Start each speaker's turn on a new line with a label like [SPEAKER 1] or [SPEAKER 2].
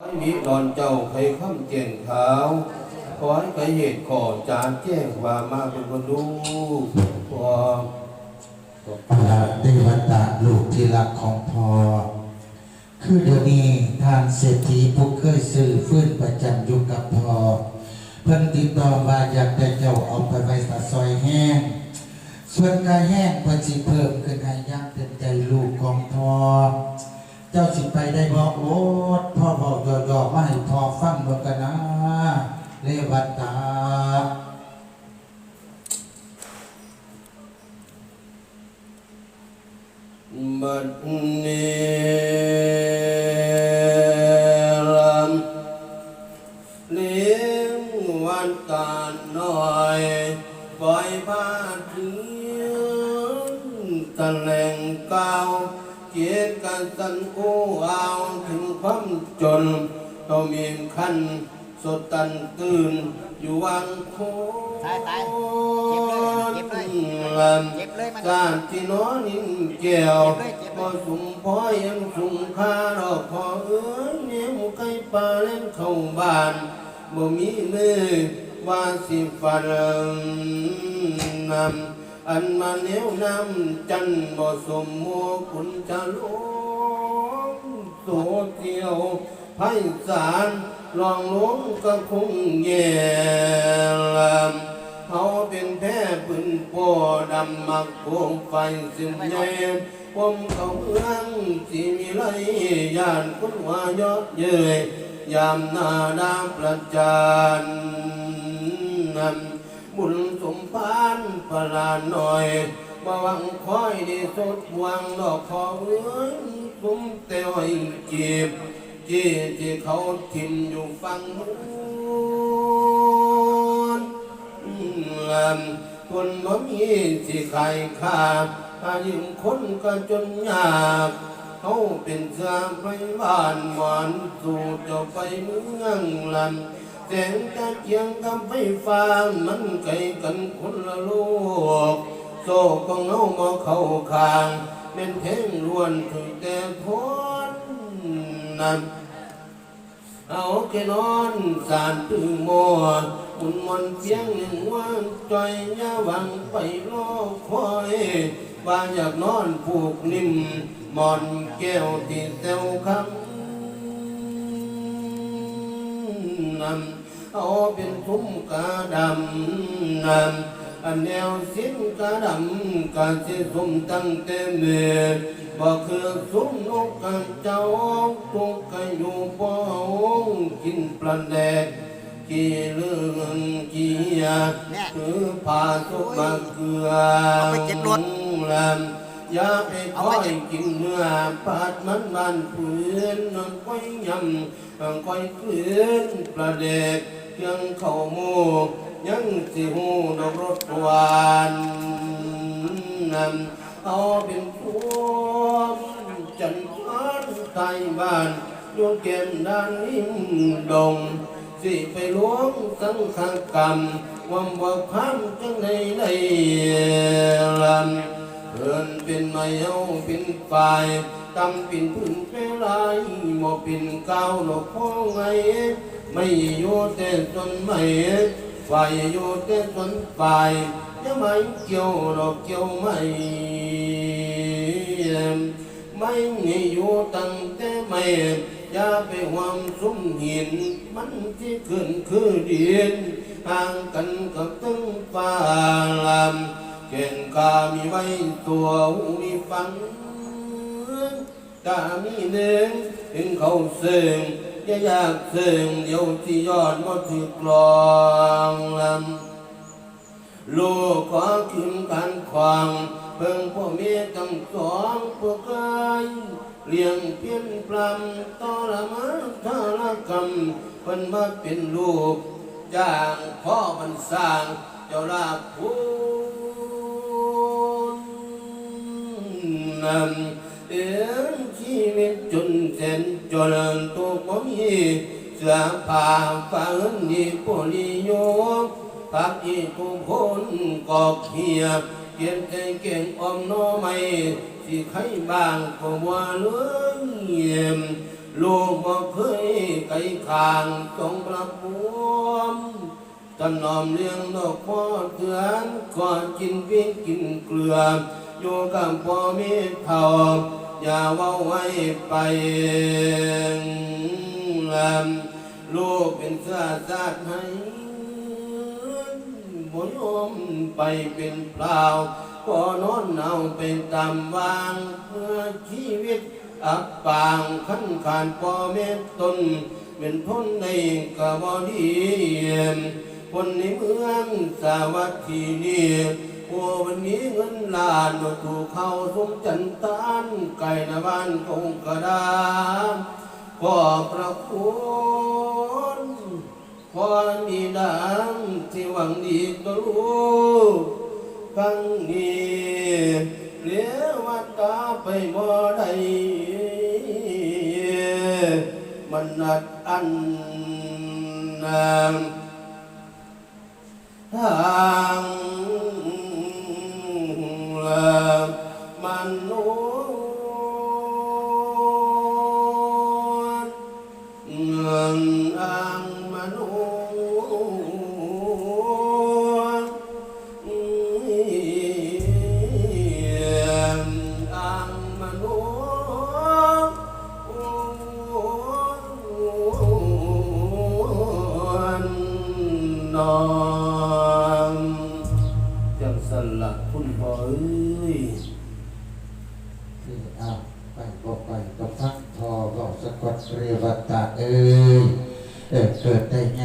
[SPEAKER 1] ให้มีดอนเจ้าใครข้ามเจียนขาวขอให้ใครเหตุขอจานแจ้งว่ามาเป็นคนดูพอ
[SPEAKER 2] อาเทวตาลูกที่รักของพ่อ คือเดี๋ยวนี้ทางเศรษฐีผู้เคยซื้อฟื้นประจำอยู่กับพ่อ เพิ่นติดต่อมาอยากได้เจ้าเอาไปไว้ตาซอยแห้ง ส่วนกายแห้งเพิ่นสิเพิ่มขึ้นให้ย่างเต็มใจลูก จ้าสิไปได้บ่โอ๊ตพ่อบอกหยอกๆมาให้พ่อฟังบ่กันนะเรวัตตา
[SPEAKER 1] บัดนี้ลำเลี้ยงวันตาหน้อยปล่อยพาเทียนตะแหลงเก่า เกียรติกันสันอู้อาวถึงความจนเรามีขั้นสดตันตื่นอยู่วังโค
[SPEAKER 3] ตายตายเจ็บเลยเจ็บเลยเจ็บเลยมัน
[SPEAKER 1] การที่น้อนิ่งแก้ว
[SPEAKER 3] เจ็บเลยเจ็บเลย
[SPEAKER 1] พอสุงพ่อยังสุงคาดอกพอเอ้ยเนี่ยหมูไก่ปลาเล่นเข้าบ้านบ่มีมือว่าสิฟันนำ อันมาเนียวนำจันบ่สมโมคุณจะลงโสเที่ยวไพศาลลองลงก็คงแย่ลำเขาเป็นแพ้ปืนโปดำมักโคงไฟสึมใหญ่ผมเขาเอื้องที่มีไรยานคุณว่ายอดเย้ยยามนาดาประจานนำ บุญสมพานพลาหน่อยมาวังคอยได้สดวางดอกคอเอื้อยคุ้มเตวให้จีบจีที่เขาทิมอยู่ฟังนู้นคนบ่มีสิใครขาดถ้ายืมคนก็จนยากเขาเป็นเสือไปบ้านหวานสู่จะไปเมืองลำ แสงตะเกียงกับไฟฟ้ามันไกลกันคนละโลก โซ่ก็เงามาเข้าคางเป็นเพลงล้วนถึงแต่ทนนั้นเอาแค่นอนสารตื่นมอดมุนมันเพียงหนึ่งวันใจยาวังไปรอคอยว่าอยากนอนผูกนิ่มมอนแก้วที่เต้วคำนำ เอาเป็นทุ่มกาดำนำอันแนวสิ้นกาดำกาเสสุ่มตั้งแต่เมื่อบ่คือสุมนกกันเจ้าตุกกันอยู่บ่องกินปลาแดกกี่เรื่องกี่ยาคือผ่าสุบะเกลือลำอยากให้คอยกินเนื้อปาดมันมันปืนนังก้อยยำนังก้อยคืนปลาแดก เครื่องข้ามูยังสิหูดอกรสหวานนำเอาเป็นพวงจันทร์ไทยบ้านดวงเก็มด้านนิ่มดง สิไปล้วงสังฆกรรมวังบ่คำจังในในลำเพิ่นเป็นไม้เอาเป็นฝ่ายตำเป็นพื้นแปรลายหมอเป็นเก้าวหลอกพ่อไง ไม่อยู่แต่ต้นไม้ฝ่ายอยู่แต่ต้นฝ่ายจะไม่เกี่ยวดอกเกี่ยวไม่ไม่มีอยู่ตั้งแต่ไม่อย่าไปหวามสุ่มหิน มันที่ขึ้นคือดินห่างกันกับตั้งฟ้าลำเก่งกามีไว้ตัวหูมีฟังกามีหนึ่งถึงเขาเสื่งอ ยาอยากเสื่งเดี๋ยวที่ยอดมาถึกลองลำลูกขอขึ้นการขวางเพิ่งพ่อแม่ทั้งสองพวกกายเลี้ยงเพี้ยนปลำตอละมาทาละกรรมเพิ่นมาเป็นลูกจ้างพ่อมันสร้างเจ้าลาภูนำเอ็นชีวิต จนแสนจนตัวมีเสื้อผ้าฟ้าเงินดีปุริโยตักอีทุกคนกอบเหียบเกียนใจเก่งอมโนไม่สิใครบ้างก็ว่าเลื่อยเยี่ยมลูกบ่เคยไกลขางจงประพวมตนอมเลี้ยงดอกพ่อเถือนก่อนกินเพียงกินเกลืออยู่กับพ่อมีเท่า อย่าเว่าไว้ไปลำลูกเป็นเสื้อซาดให้บ่ยอมไปเป็นเปล่าพอนอนเอาไปตามวางเมื่อชีวิตอับปางขันขานพอแม่ตนเป็นทนในกะบ่ดีคนในเมืองสาวัตถีนี่ โอ้วันนี้เงินล้านมาถูกเข้าสมจันตานไก่นาบ้านคงกระดานพ่อประคุณพ่อมีดังที่หวังดีตัวลูกครั้งนี้เลี้ยววัดตาไปบ่ได้มันนัดอันนาาง ที่อาไปก็ไปก็พังท
[SPEAKER 2] อก็สะกดเรียบตา
[SPEAKER 1] เอ้
[SPEAKER 2] ยเกิดได้ไง